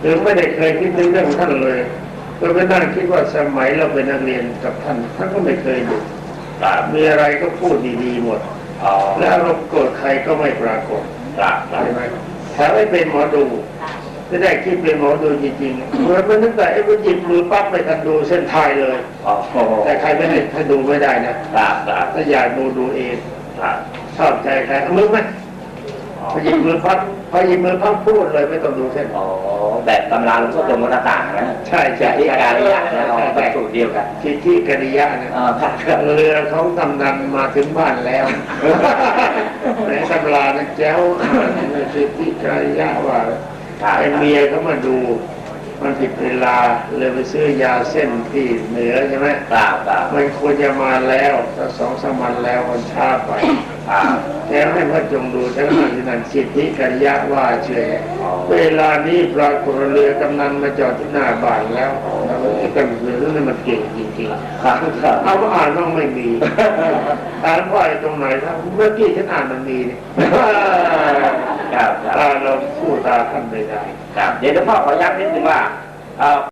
หรือไม่ได้เคยคิดถึงเรื่องท่านเลยก็ไปนั่งคิดว่าสมัยเราเป็นนักเรียนกับท่านท่านก็ไม่เคยดุครับมีอะไรก็พูดดีๆหมดอ๋อแล้วเราโกรธใครก็ไม่ปรากฏครับครับใช่ไหมแถมไม่เป็นหมอดูไม่ได้คิดเป็นหมอดูจริงๆเหมือนมันตั้งแต่ไอ้มันหยิบมือปั๊บไปทันดูเส้นทายเลยอ๋อแต่ใครไม่ได้ถ้าดูไม่ได้นะครับครับถ้าอยากดูดูเองครับชอบใจใครเอามือไหมอ๋อพอหยิบมือปั๊บ พอหยิบมือปั๊บพูดเลยไม่ต้องดูเส้นอ๋อแบบตำราหลวงพ่อตรงวัดต่างนะใช่ใช่ที่การิยะนะเราแบบสูตรเดียวกันสิทธิกริยะนะอ่าครับครับเรือของกำนันมาถึงบ้านแล้วในตำรานะแจ้วอ่านในสิทธิกริยะว่าครับไอ้เมียเขามาดู มันผิดเวลาเลยไปซื้อยาเส้นที่เหนือใช่ไหมครับครับมันควรจะมาแล้วแต่สองสามวันแล้วมันช้าไปครับแล้วให้พระจงดูทั้งนั้นที่นั่นสิทธิกริยะว่าเฉยเวลานี้ปรากฏเรือกำนันมาจอดที่หน้าบ้านแล้วแล้วไอ้กำนันนี่มันเก่งจริงๆครับครับเอาก็อ่านว่าไม่มีอ่านว่าไอ้ตรงไหนครับเมื่อกี้ฉันอ่านมันมีนี่ครับครับตาเราพูดตา ท่านไม่ได้ ครับ เดี๋ยวหลวงพ่อขอย้ำนิดนึงว่า